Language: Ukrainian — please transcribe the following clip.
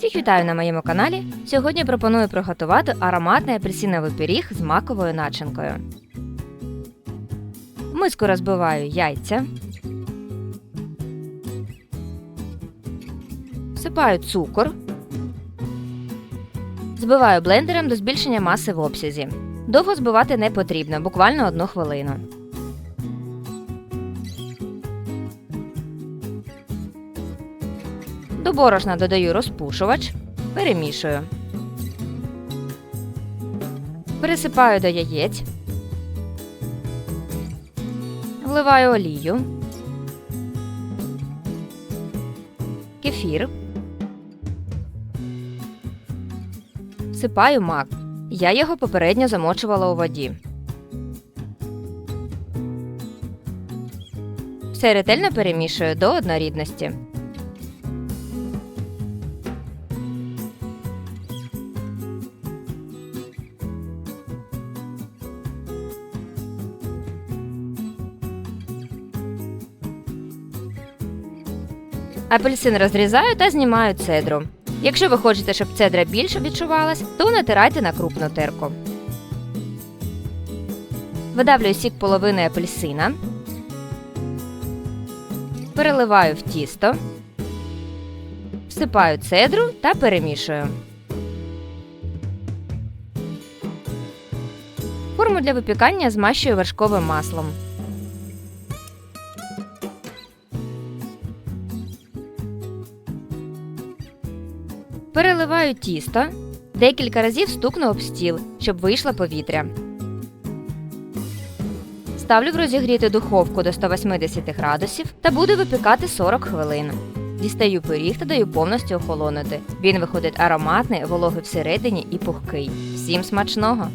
Всіх вітаю на моєму каналі. Сьогодні пропоную приготувати ароматний апельсиновий пиріг з маковою начинкою. В миску розбиваю яйця. Всипаю цукор. Збиваю блендером до збільшення маси в обсязі. Довго збивати не потрібно, буквально одну хвилину. До борошна додаю розпушувач, перемішую. Пересипаю до яєць. Вливаю олію. Кефір. Всипаю мак. Я його попередньо замочувала у воді. Все ретельно перемішую до однорідності. Апельсин розрізаю та знімаю цедру. Якщо ви хочете, щоб цедра більше відчувалась, то натирайте на крупну терку. Видавлюю сік половини апельсина. Переливаю в тісто. Всипаю цедру та перемішую. Форму для випікання змащую вершковим маслом. Переливаю тісто. Декілька разів стукну об стіл, щоб вийшло повітря. Ставлю в розігріти духовку до 180 градусів та буду випікати 40 хвилин. Дістаю пиріг та даю повністю охолонути. Він виходить ароматний, вологий всередині і пухкий. Всім смачного!